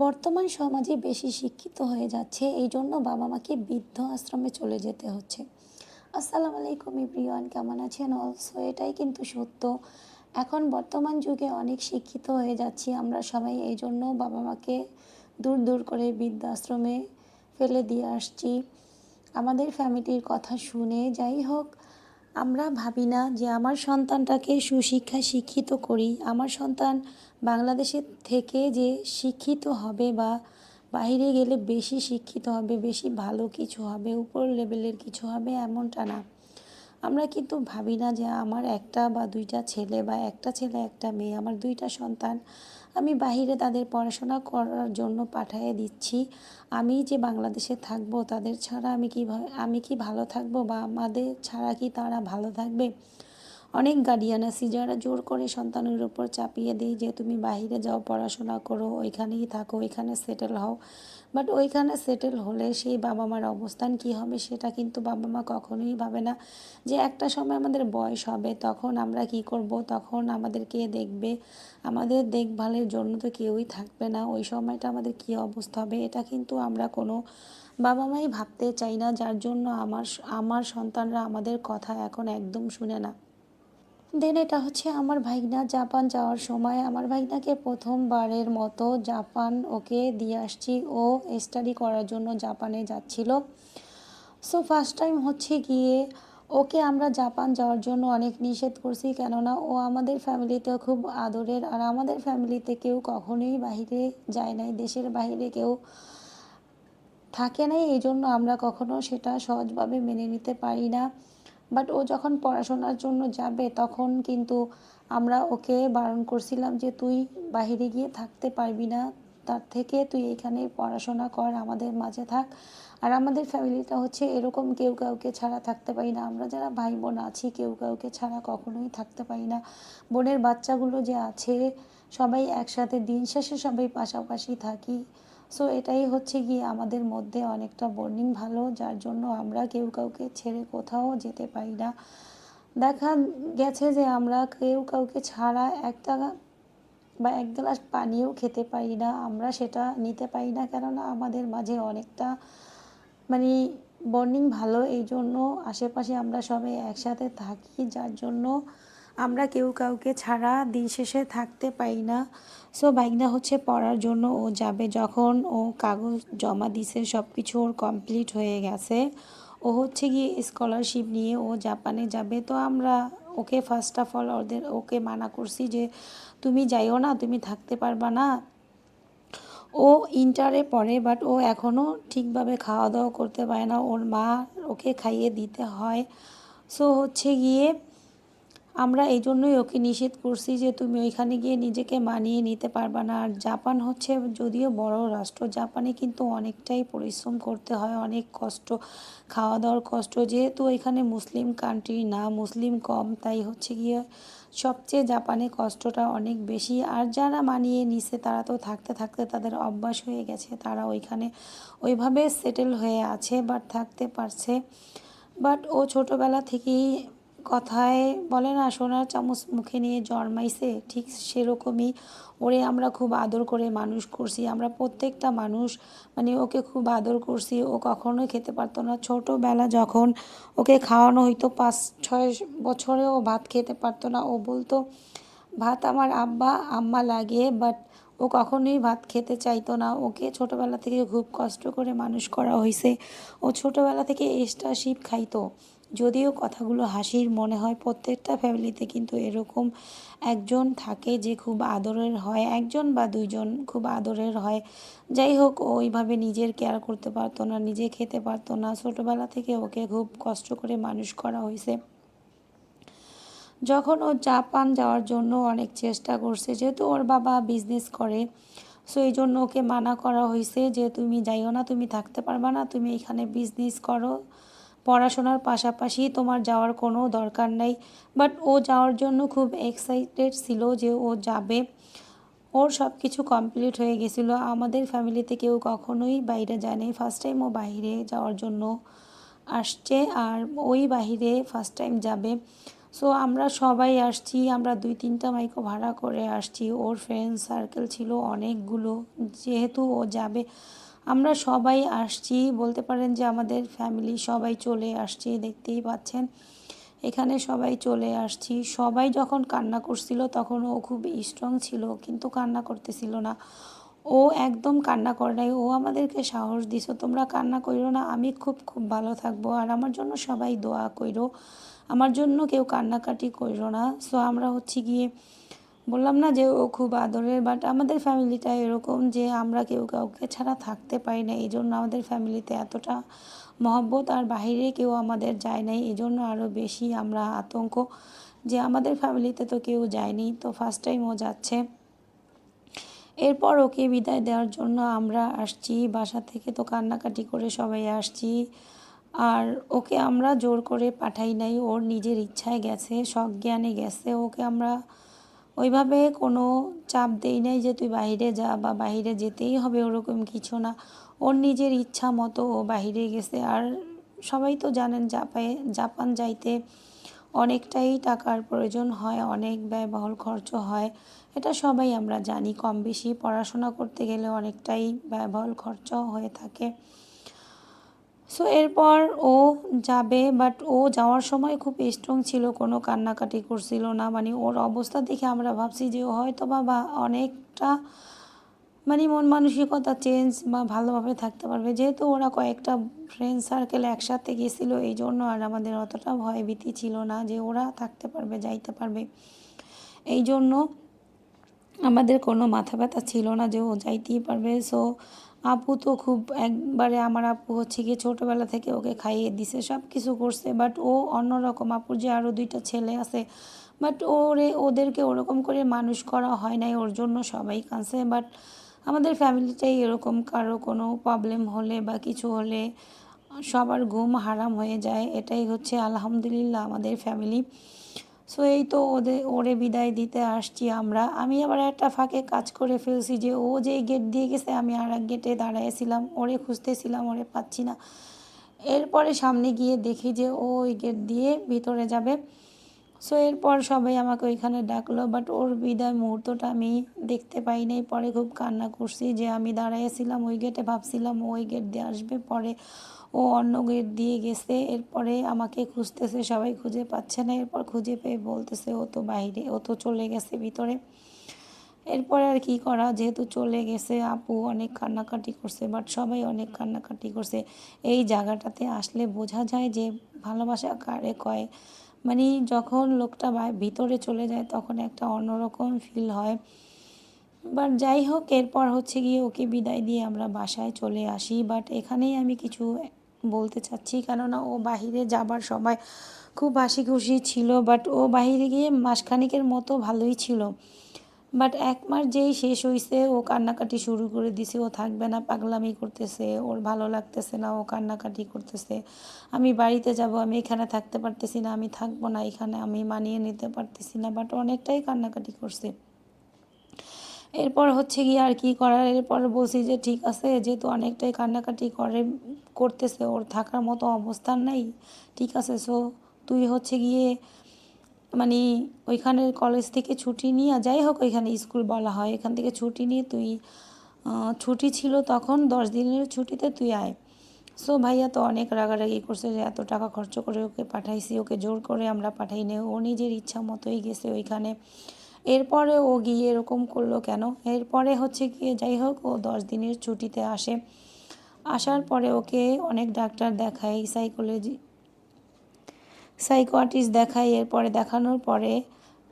বর্তমান সমাজে বেশি শিক্ষিত হয়ে যাচ্ছে, এই জন্য বাবা মাকে বৃদ্ধ আশ্রমে চলে যেতে হচ্ছে। আসসালামু আলাইকুম ইব্রিয়ান, কেমন আছেন? অলসো এটাই কিন্তু সত্য। এখন বর্তমান যুগে অনেক শিক্ষিত হয়ে যাচ্ছি আমরা সবাই, এই জন্য বাবা মাকে দূর দূর করে বৃদ্ধাশ্রমে ফেলে দিয়ে আসছি। আমাদের ফ্যামিলির কথা শুনে যাই হোক আমরা ভাবি না যে আমার সন্তানটাকে সুশিক্ষা শিক্ষিত করি। আমার সন্তান বাংলাদেশে থেকে যে শিক্ষিত হবে বা বাইরে গেলে বেশি শিক্ষিত হবে, বেশি ভালো কিছু হবে উপর লেভেলের কিছু হবে, এমনটা না। আমরা কিন্তু ভাবি না যে আমার একটা বা দুইটা ছেলে বা একটা ছেলে, একটা মেয়ে, আমার দুইটা সন্তান আমি বাহিরে তাদের পড়াশোনা করার জন্য পাঠিয়ে দিচ্ছি। আমি যে বাংলাদেশে থাকব তাদের ছাড়া আমি কি আমি কি ভালো থাকব বা আমাদের ছাড়া কি তারা ভালো থাকবে? অনেক গার্ডিয়ান আছি যারা জোর করে সন্তানের উপর চাপিয়ে দেয় যে তুমি বাহিরে যাও, পড়াশোনা করো, ওইখানেই থাকো, ওইখানে সেটেল হও। বাট ওইখানে সেটেল হলে সেই বাবা মার অবস্থান কি হবে সেটা কিন্তু বাবা মা কখনোই ভাবে না। যে একটা সময় আমাদের বয়স হবে, তখন আমরা কি করব? তখন আমাদের কে দেখবে? আমাদের দেখভালের জন্য তো কেউই থাকবে না। ওই সময়টা আমাদের কী অবস্থা হবে? এটা কিন্তু আমরা কোনো বাবা মাই ভাবতে চাই না। যার জন্য আমার আমার সন্তানরা আমাদের কথা এখন একদম শুনে না। দেন এটা হচ্ছে আমার ভাইগনা। জাপান যাওয়ার সময় আমার ভাইগনাকে প্রথমবারের মতো জাপান ওকে দিয়ে আসছি। ও স্টাডি করার জন্য জাপানে যাচ্ছিল। সো ফার্স্ট টাইম হচ্ছে গিয়ে ওকে আমরা জাপান যাওয়ার জন্য অনেক নিষেধ করছি। কেননা ও আমাদের ফ্যামিলিতে খুব আদরের আর আমাদের ফ্যামিলিতে কেউ কখনোই বাহিরে যায় নাই। দেশের বাইরে কেউ থাকে নাই। এই জন্য আমরা কখনো সেটা সহজভাবে মেনে নিতে পারি না। বাট ও যখন পড়াশোনার জন্য যাবে, তখন কিন্তু আমরা ওকে বারণ করছিলাম যে, তুই বাহিরে গিয়ে থাকতে পারবি না। তার থেকে তুই এখানে পড়াশোনা কর, আমাদের মাঝে থাক। আর আমাদের ফ্যামিলিটা হচ্ছে এরকম কেউ কাউকে ছাড়া থাকতে পারি না। আমরা যারা ভাই বোন আছি, কেউ কাউকে ছাড়া কখনোই থাকতে পারি না। বোনের বাচ্চাগুলো যে আছে, সবাই একসাথে, দিন শেষে সবাই পাশাপাশি থাকি। সো এটাই হচ্ছে গিয়ে আমাদের মধ্যে অনেকটা বর্নিং ভালো, যার জন্য আমরা কেউ কাউকে ছেড়ে কোথাও যেতে পারি না। দেখা গেছে যে আমরা কেউ কাউকে ছাড়া একটা বা এক গ্লাস পানিও খেতে পারি না, আমরা সেটা নিতে পারি না, কেননা আমাদের মাঝে অনেকটা মানে বর্নিং ভালো। এই জন্য আশেপাশে আমরা সবাই একসাথে থাকি, যার জন্য আমরা কেউ কাউকে ছাড়া দিন শেষে থাকতে পারি না। সো বাইকটা হচ্ছে পড়ার জন্য ও যাবে যখন ও কাগজ জমা দিছে সব কিছু ওর কমপ্লিট হয়ে গেছে। ও হচ্ছে গিয়ে স্কলারশিপ নিয়ে ও জাপানে যাবে। তো আমরা ওকে ফার্স্ট অফ অল ওদের, ওকে মানা করছি যে তুমি যাইও না, তুমি থাকতে পারবা না। ও ইন্টারে পড়ে বাট ও এখনও ঠিকভাবে খাওয়া দাওয়া করতে পারে না। ওর মা ওকে খাইয়ে দিতে হয়। সো হচ্ছে গিয়ে আমরা এই জন্যই ওকে নিষেধ করছি যে তুমি ওইখানে গিয়ে নিজেকে মানিয়ে নিতে পারবা না। আর জাপান হচ্ছে যদিও বড় রাষ্ট্র, জাপানে কিন্তু অনেকটাই পরিশ্রম করতে হয়, অনেক কষ্ট খাওয়া দাওয়ার কষ্ট। যেহেতু এখানে মুসলিম কান্ট্রি না, মুসলিম কম, তাই হচ্ছে গিয়ে সবচেয়ে জাপানে কষ্টটা অনেক বেশি। আর যারা মানিয়ে নিছে, তারা তো থাকতে থাকতে তাদের অভ্যাস হয়ে গেছে, তারা ওইখানে ওইভাবে সেটেল হয়ে আছে বাট থাকতে পারছে। বাট ও ছোটোবেলা থেকেই কথায় বলে না, সোনার চামচ মুখে নিয়ে জন্মাইছে। ঠিক সেরকমই ওরে আমরা খুব আদর করে মানুষ করছি। আমরা প্রত্যেকটা মানুষ মানে ওকে খুব আদর করছি। ও কখনোই খেতে পারতো না। ছোটোবেলা যখন ওকে খাওয়ানো হইতো, পাঁচ, ছয় বছরে ও ভাত খেতে পারতো না। ও বলতো, ভাত আমার আব্বা, আম্মা লাগে বাট ও কখনোই ভাত খেতে চাইতো না। ওকে ছোটোবেলা থেকে খুব কষ্ট করে মানুষ করা হয়েছে ও ছোটোবেলা থেকে শিপ খাইতো। যদিও কথাগুলো হাসির মনে হয়, প্রত্যেকটা ফ্যামিলিতে কিন্তু এরকম একজন থাকে যে খুব আদরের হয়, একজন বা দুইজন খুব আদরের হয়। যাই হোক ওইভাবে নিজের কেয়ার করতে পারতো না, নিজে খেতে পারতো না। ছোটোবেলা থেকে ওকে খুব কষ্ট করে মানুষ করা হয়েছে। যখন ও জাপান যাওয়ার জন্য অনেক চেষ্টা করছে, যেহেতু ওর বাবা বিজনেস করে সো এই জন্য ওকে মানা করা হয়েছে যে, তুমি যাইও না, তুমি থাকতে পারবা না, তুমি এখানে বিজনেস করো। পড়াশোনার পাশাপাশি তোমার যাওয়ার কোনো দরকার নেই। বাট ও যাওয়ার জন্য খুব এক্সাইটেড ছিল যে ও যাবে। ওর সব কিছু কমপ্লিট হয়ে গেছিল। আমাদের ফ্যামিলিতে কেউ কখনোই বাইরে যায়নি। ফার্স্ট টাইম ও বাইরে যাওয়ার জন্য আসছে আর ওই বাহিরে ফার্স্ট টাইম যাবে। সো আমরা সবাই আসছি। আমরা দুই তিনটা মাইকো ভাড়া করে আসছি। ওর ফ্রেন্ড সার্কেল ছিল অনেকগুলো। যেহেতু ও যাবে আমরা সবাই আসছি, বলতে পারেন যে আমাদের ফ্যামিলি সবাই চলে আসছি, দেখতেই পাচ্ছেন। এখানে সবাই চলে আসছি। সবাই যখন কান্না করছিল তখন ও খুব স্ট্রং ছিল, কিন্তু কান্না করতেছিল না। ও একদম কান্না করে নাই। ও আমাদেরকে সাহস দিছ, তোমরা কান্না কইরো না, আমি খুব খুব ভালো থাকব। আর আমার জন্য সবাই দোয়া কইরো। আমার জন্য কেউ কান্নাকাটি কইরো না। সো আমরা হচ্ছে গিয়ে বললাম না যে ও খুব আদরের বাট আমাদের ফ্যামিলিটা এরকম যে আমরা কেউ কাউকে ছাড়া থাকতে পারি না। এই জন্য আমাদের ফ্যামিলিতে এতটা মহব্বত আর বাহিরে কেউ আমাদের যায় নাই। এই জন্য আরও বেশি আমরা আতঙ্ক যে আমাদের ফ্যামিলিতে তো কেউ যায়নি। তো ফার্স্ট টাইম ও যাচ্ছে। এরপর ওকে বিদায় দেওয়ার জন্য আমরা আসছি। বাসা থেকে তো কান্নাকাটি করে সবাই আসছি। আর ওকে আমরা জোর করে পাঠাই নাই। ওর নিজের ইচ্ছায় গেছে, সজ্ঞানে গেছে। ওকে আমরা ওইভাবে কোনো চাপ দেই নাই যে তুই বাইরে যা বা বাইরে যেতেই হবে ওরকম কিছু না। ওর নিজের ইচ্ছা মতো ও বাইরে গেছে। আর সবাই তো জানেন জাপায়, জাপান যাইতে অনেকটাই টাকার প্রয়োজন হয়, অনেক ব্যয়বহুল খরচ হয়। এটা সবাই আমরা জানি। কম বেশি পড়াশোনা করতে গেলে অনেকটাই ব্যয়বহুল খরচ হয়ে থাকে। সো এরপর ও যাবে বাট ও যাওয়ার সময় খুব স্ট্রং ছিল, কোনো কান্নাকাটি করছিল না। মানে ওর অবস্থা দেখে আমরা ভাবছি যে ও হয়তো বা অনেকটা মানে মন মানসিকতা চেঞ্জ বা ভালোভাবে থাকতে পারবে। যেহেতু ওরা কয়েকটা ফ্রেন্ড সার্কেল একসাথে গেছিল, এই জন্য আর আমাদের অতটা ভয় ভীতি ছিল না যে ওরা থাকতে পারবে, যাইতে পারবে। এই জন্য আমাদের কোনো মাথা ব্যথা ছিল না যে ও যাইতেই পারবে। সো আপু তো খুব একবারে আমার আপু হচ্ছে গিয়ে ছোটোবেলা থেকে ওকে খাইয়ে দিছে সব কিছু করছে বাট ও অন্যরকম আপুর যে আরও দুইটা ছেলে আছে বাট ওরে, ওদেরকে ওরকম করে মানুষ করা হয় নাই, ওর জন্য সবাই কাঁদছে বাট আমাদের ফ্যামিলিটাই এরকম, কারও কোনো প্রবলেম হলে বা কিছু হলে সবার ঘুম হারাম হয়ে যায়, এটাই হচ্ছে আলহামদুলিল্লাহ আমাদের ফ্যামিলি। সো এই তো ওদের ওরে বিদায় দিতে আসছি আমরা। আমি আবার একটা ফাঁকে কাজ করে ফেলছি যে ও যে গেট দিয়ে গেছে, আমি আর এক গেটে দাঁড়াইছিলাম। ওরে খুঁজতেছিলাম, ওরে পাচ্ছি না। এরপরে সামনে গিয়ে দেখি যে ও ওই গেট দিয়ে ভিতরে যাবে। সো এরপর সবাই আমাকে ওইখানে ডাকলো বাট ওর বিদায় মুহূর্তটা আমি দেখতে পাই নাই। পরে খুব কান্না করছি যে আমি দাঁড়াইছিলাম, ওই গেটে ভাবছিলাম ওই গেট দিয়ে আসবে, পরে ও অন্য গেট দিয়ে গেছে। এরপরে আমাকে খুঁজতেছে, সবাই খুঁজে পাচ্ছে না। এরপর খুঁজে পেয়ে বলতেছে, ও তো বাইরে, ও তো চলে গেছে ভিতরে। এরপরে আর কি করা, যেহেতু চলে গেছে, আপু অনেক কান্নাকাটি করছে বাট সবাই অনেক কান্নাকাটি করছে। এই জায়গাটাতে আসলে বোঝা যায় যে ভালোবাসা কারে কয়। মানে যখন লোকটা ভিতরে চলে যায়, তখন একটা অন্যরকম ফিল হয়। বাট যাই হোক, এরপর হচ্ছে গিয়ে ওকে বিদায় দিয়ে আমরা বাসায় চলে আসি। বাট এখানেই আমি কিছু বলতে চাচ্ছি, কেননা ও বাহিরে যাবার সময় খুব হাসি খুশি ছিল বাট ও বাহিরে গিয়ে মাসখানিকের মতো ভালোই ছিল। বাট এক মাস যেই শেষ হয়েছে ও কান্নাকাটি শুরু করে দিছে, ও থাকবে না, পাগলামি করতেছে, ওর ভালো লাগতেছে না, ও কান্নাকাটি করতেছে। আমি বাড়িতে যাব, আমি এখানে থাকতে পারতেছি না, আমি থাকব না, এখানে আমি মানিয়ে নিতে পারতেছি না বাট অনেকটাই কান্নাকাটি করছে। এরপর হচ্ছে গিয়ে আর কি করার, এরপর বসি যে ঠিক আছে, যেহেতু অনেকটাই কান্নাকাটি করে, করতেছে, ওর থাকার মতো অবস্থান নাই, ঠিক আছে সো তুই হচ্ছে গিয়ে মানে ওইখানের কলেজ থেকে ছুটি নিয়ে, যাই হোক ওইখানে স্কুল বলা হয়, এখান থেকে ছুটি নিয়ে তুই ছুটি ছিল তখন, দশ দিনের ছুটিতে তুই আয়। সো ভাইয়া তো অনেক রাগারাগি করছে যে এত টাকা খরচ করে ওকে পাঠাইছি, ওকে জোর করে আমরা পাঠাই নে ও নিজের ইচ্ছা মতোই গেছে ওইখানে। এরপরে ও গিয়ে এরকম করল কেন? এরপরে হচ্ছে গিয়ে যাই হোক, ও দশ দিনের ছুটিতে আসে। আসার পরে ওকে অনেক ডাক্তার দেখায় সাইকোলজি সাইকোয়াটিস্ট দেখায়। এরপরে দেখানোর পরে,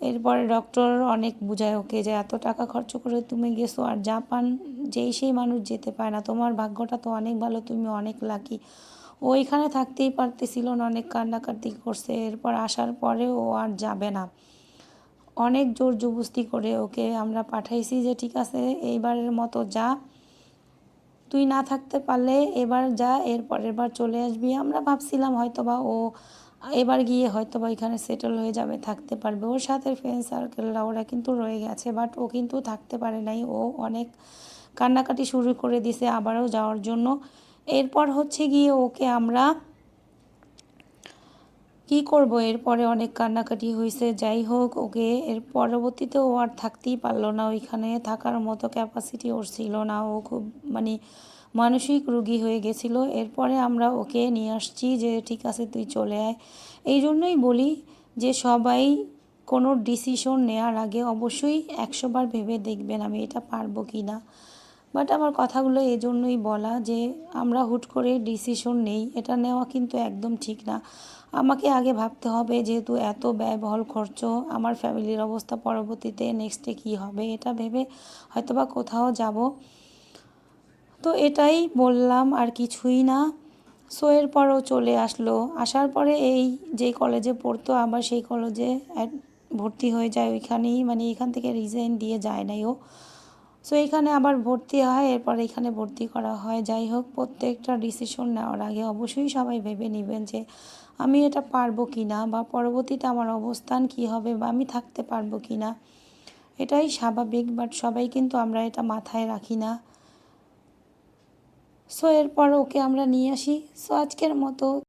এরপরে ডক্টর অনেক বুঝায় ওকে যে, এত টাকা খরচ করে তুমি গেছো আর জাপান যেই সেই মানুষ যেতে পায় না। তোমার ভাগ্যটা তো অনেক ভালো, তুমি অনেক লাকি ও এখানে থাকতেই পারতেছিল না, অনেক কান্নাকাটি করছে। এরপর আসার পরে ও আর যাবে না। অনেক জোর জবস্তি করে ওকে আমরা পাঠাইছি যে, ঠিক আছে, এইবারের মতো যা। তুই না থাকতে পারলে এবার যা এর পরের বার চলে আসবি। আমরা ভাবছিলাম হয়তো বা ও এবার গিয়ে হয়তো বা এখানে সেটেল হয়ে যাবে, থাকতে পারবে। ওর সাথে ফ্রেন্ড সার্কেলরা ওরা কিন্তু রয়ে গেছে বাট ও কিন্তু থাকতে পারে নাই। ও অনেক কান্নাকাটি শুরু করে দিছে আবারও যাওয়ার জন্য। এরপর হচ্ছে গিয়ে ওকে আমরা কি করব? এরপরে অনেক কান্নাকাটি হয়েছে যাই হোক, ওকে এর পরবর্তীতে ও আর থাকতেই পারল না। ওইখানে থাকার মতো ক্যাপাসিটি ওর ছিল না। ও খুব মানে মানসিক রুগী হয়ে গেছিল। এরপরে আমরা ওকে নিয়ে আসছি যে, ঠিক আছে, তুই চলে আয়। এই জন্যই বলি যে, সবাই কোনো ডিসিশন নেওয়ার আগে অবশ্যই একশোবার ভেবে দেখবেন আমি এটা পারব কি না। বাট আমার কথাগুলো এই জন্যই বলা যে, আমরা হুট করে ডিসিশন নেই। এটা নেওয়া কিন্তু একদম ঠিক না। আমাকে আগে ভাবতে হবে যেহেতু এত ব্যয়বহুল খরচ, আমার ফ্যামিলির অবস্থা পরবর্তীতে নেক্সটে কী হবে এটা ভেবে হয়তোবা কোথাও যাব। তো এটাই বললাম, আর কিছুই না। সো এরপরও চলে আসলো। আসার পরে এই যে কলেজে পড়তো, আবার সেই কলেজে ভর্তি হয়ে যায়। ওইখানেই মানে এখান থেকে রিজাইন দিয়ে যায় নাই ও। সো এখানে আবার ভর্তি হয়, এরপর এখানে ভর্তি করা হয়। যাই হোক, প্রত্যেকটা ডিসিশন নেওয়ার আগে অবশ্যই সবাই ভেবে নেবেন যে আমি এটা পারব কি না বা পরবর্তীতে আমার অবস্থান কি হবে বা আমি থাকতে পারব কি না এটাই স্বাভাবিক বাট সবাই কিন্তু আমরা এটা মাথায় রাখি না। সো এরপর ওকে আমরা নিয়ে আসি। সো আজকের মতো।